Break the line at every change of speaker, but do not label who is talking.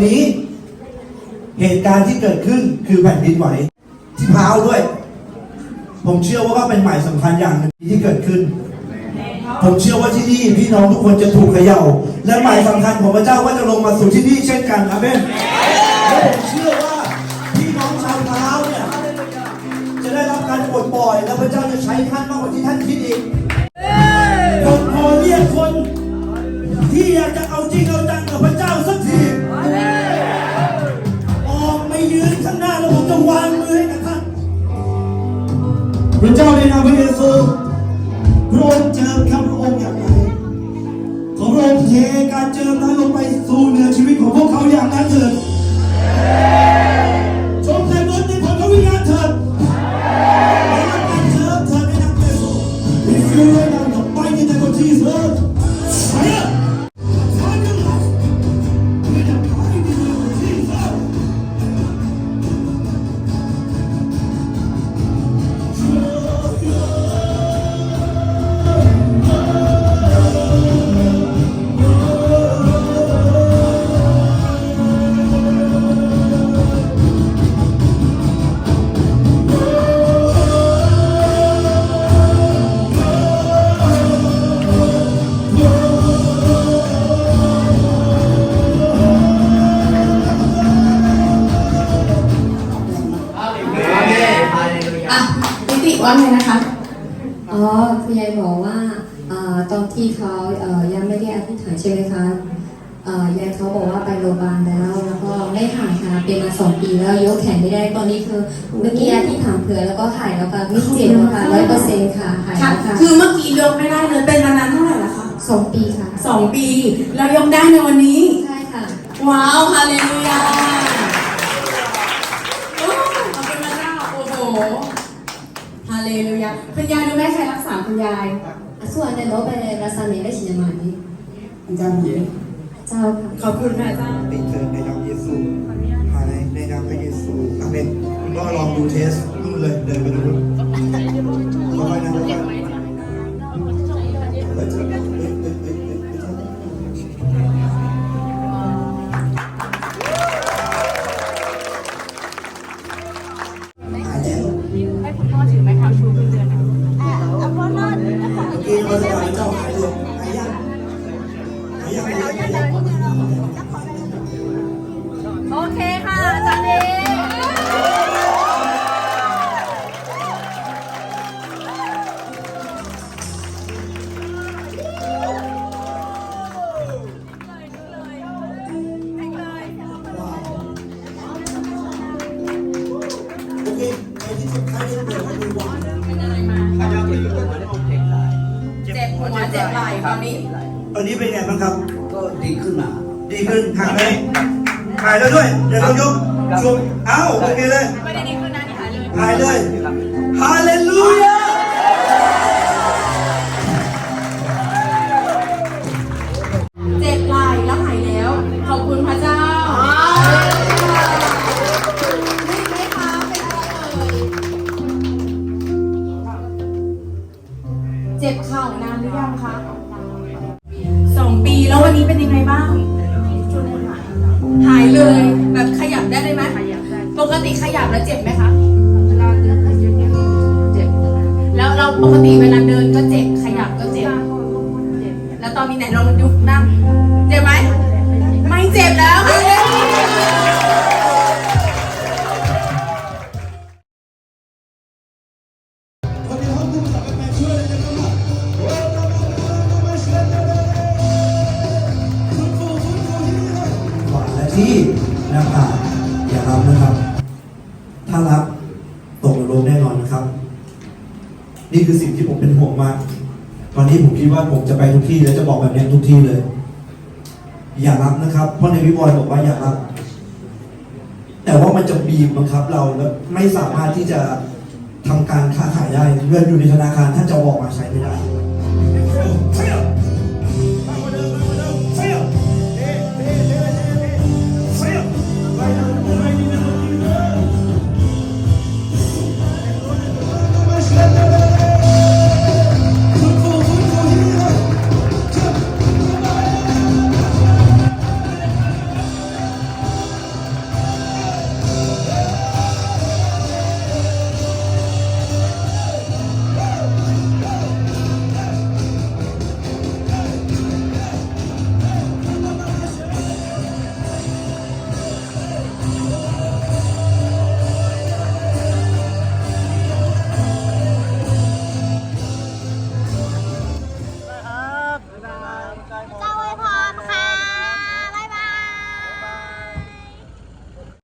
วันนี้ เหตุการณ์ที่เกิดขึ้นคือแผ่นดินไหว ที่พร้าวด้วย ผมเชื่อว่าก็เป็นหมายสำคัญอย่างหนึ่งที่เกิดขึ้น ผมเชื่อว่าที่นี่พี่น้องทุกคนจะถูกเขย่า และหมายสำคัญของพระเจ้าก็จะลงมาสู่ที่นี่เช่นกันอาเมนและผมเชื่อว่าพี่น้องชาวพร้าวเนี่ยจะได้รับการปลดปล่อย และพระเจ้าจะใช้ท่านมากกว่าที่ท่านคิดอีกผมขอเรียกคน ที่อยากจะเอาจริงเอาจังกับพระ พระเจ้าในนามพระเยซูพระองค์เจิมข้าพระองค์อย่างไรขอพระองค์เทการเจิมนั้นลงไปสู่เหนือชีวิต อ๋อ
คุ
ณยายบอกว่าเอ่อตอนที่เขาเอ่อยังไม่ได้อธิษฐานใช่ไหมคะเอ่อยายเขาบอกว่าไปโรงพยาบาลแล้ว แล้วก็ไม่หายค่ะเป็นมาสองปีแล้วยกแขนไม่ได้ตอนนี้คือเมื่อกี้อธิษฐานเผื่อแล้วก็หายแล้วค่ะไม่เจ็บแล้วค่ะร้อยเปอร์เซ็นต์ค่ะหาย
ค่ะ
แล้วค่ะ
คือเมื่อกี้ยกไม่ได้เลยเป็นมานานเท่าไหร่ละคะ
สองปีค่ะ
สองปี แล้วยกได้ในวันนี้
ใช่ค่ะ
ว้าวฮาเลลูยาโอ้ขอบคุณพระเจ้าโอ้โหฮา เลลูยาคุณยายรู้ไหมใครรักษาคุณยาย
อะส่วนในโลกไปเลยรัสเนได้ชินมานี้
อาจารย์หมี
เจ้าค่ะ
ขอบคุณพระเจ้า
ติดเชิญในนามเยซูภายในในนามพระเยซูอาเมนคุณก็ลองดูเทสนู่นเลยเดินไปดู
โอเคค่ะอาจารย์เอ
โอเคไปที่สุดท้ายเลยเดี๋ยวให้ดูว่า
เจ็บหัวเจ็บไหล่ตอนนี้
ตอนนี้เป็นไงบ้างครับ
ก็ดีขึ้นอะ
ดีขึ้นหายไหมหายแล้วด้วยเดี๋ยวเรายกช่วงเอ้าโอเคเลย
ไม่ได้ดีขึ้นนะนี่หายเลย
หายเลยฮาเลลูยา
เจ็บไหล่แล้วหายแล้ว ขอบคุณพระเจ้านี่ไหมคะเป็นอะไรเอ่ยเจ็บเข่านานหรือยังคะ ติขยับแล้วเจ็บไหมคะ
เวลาเดินเยอะๆเจ็บ
แล้วเราปกติเวลาเดินก็เจ็บขยับก็เจ็บ
เจ็บ
แล้วตอนนี้ไหนลองยุบนั่ง เจ็บไหม ไม่เจ็บแล้ว
คน ถ้ารับตกนรกแน่นอนนะครับ นี่คือสิ่งที่ผมเป็นห่วงมาก ตอนนี้ผมคิดว่าผมจะไปทุกที่แล้วจะบอกแบบนี้ทุกที่เลย อย่ารับนะครับ เพราะในวิบอยบอกว่าอย่ารับ แต่ว่ามันจะบีบบังคับเราแล้วไม่สามารถที่จะทำการค้าขายได้เงินอยู่ในธนาคารท่านจะออกมาใช้ไม่ได้